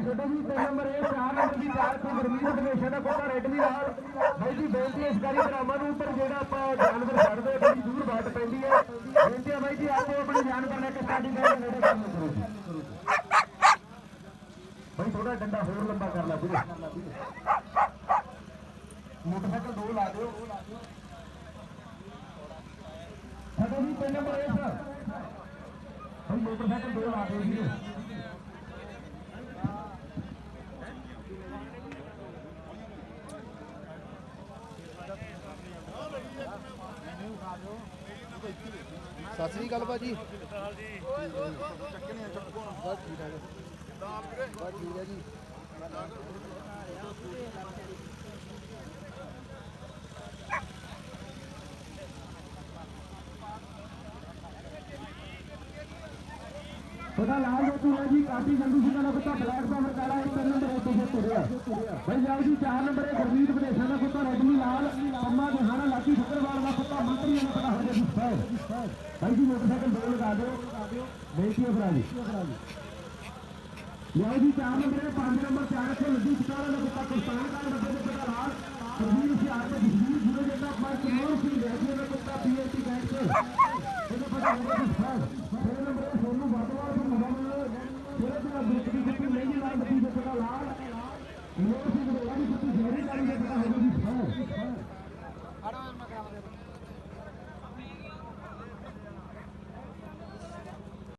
ਇਹ ਜੀ ਤਿੰਨ ਨੰਬਰ ਇਹ ਚਾਰ ਨੰਬਰ ਦੀ ਕਾਰ ਤੋਂ ਗਰਮੀਤ ਹਮੇਸ਼ਾ ਦਾ ਕੋਟਾ ਰੈੱਡ ਵੀ ਨਾਲ। ਬਾਈ ਜੀ, ਬੇਨਤੀ ਇਸ ਗਾੜੀ ਡਰਾਮਾ ਨੂੰ ਉੱਪਰ ਜਿਹੜਾ ਆਪਾਂ ਜਾਨਵਰ ਛੱਡਦੇ ਬੜੀ ਦੂਰ ਬਾਟ ਪੈਂਦੀ ਹੈ ਬੇਨਤੀ ਹੈ ਬਾਈ ਜੀ, ਆਪੋ ਆਪਣੇ ਜਾਨਵਰ ਲੈ ਕੇ ਸਟਾਰਟਿੰਗ ਦੇ ਨੇੜੇ ਕੰਮ ਕਰੋ ਬਾਈ ਥੋੜਾ ਡੰਡਾ ਹੋਰ ਲੰਬਾ ਕਰ ਲੈ ਵੀਰੇ। ਮੋਟਰਸਾਈਕਲ ਦੋ ਲਾ ਦਿਓ। ਸਾਡਾ ਜੀ ਤਿੰਨ ਨੰਬਰ ਇਹ ਬਾਈ, ਮੋਟਰਸਾਈਕਲ ਦੋ ਲਾ ਦਿਓ ਵੀਰੇ। ਸਤਿ ਸ੍ਰੀ ਅਕਾਲ ਭਾਜੀ। ਚੱਕਣੇ ਚੱਕੋ ਬਸ ਠੀਕ ਹੈ ਬਸ ਠੀਕ ਹੈ ਜੀ। ਉਹਦਾ ਲਾਲ ਜੋਤੀ ਹੈ ਜੀ, ਕਾਫੀ ਸੰਧੂ ਸਿੰਘਾਂ ਦਾ ਕੁੱਤਾ ਬਲੈਕ ਦਾ ਮਰਕਾਲਾ ਇੱਕ ਨੰਬਰ ਤੇ ਤੁਰਿਆ। ਭਾਈ ਜਾਓ ਜੀ, ਚਾਰ ਨੰਬਰ ਇਹ ਗੁਰਮੀਤ ਵਿਦੇਸ਼ਾਂ ਦਾ। भाई जी मोटरसाइकिल दो लगा दो। देखिए अपराधी। लिया जी, चार नंबर है, पाँच नंबर चार से लगी चुका है कुत्ता पाकिस्तान का बच्चे बच्चे पता लाल। तस्वीर से आगे तस्वीर जुड़े देता पर कमोर सिंह वैसे में कुत्ता पी एच सी। बैठ के पता है। साइड छह नंबर सोनू बाटवा और मोहम्मद पूरे तरह बिल्कुल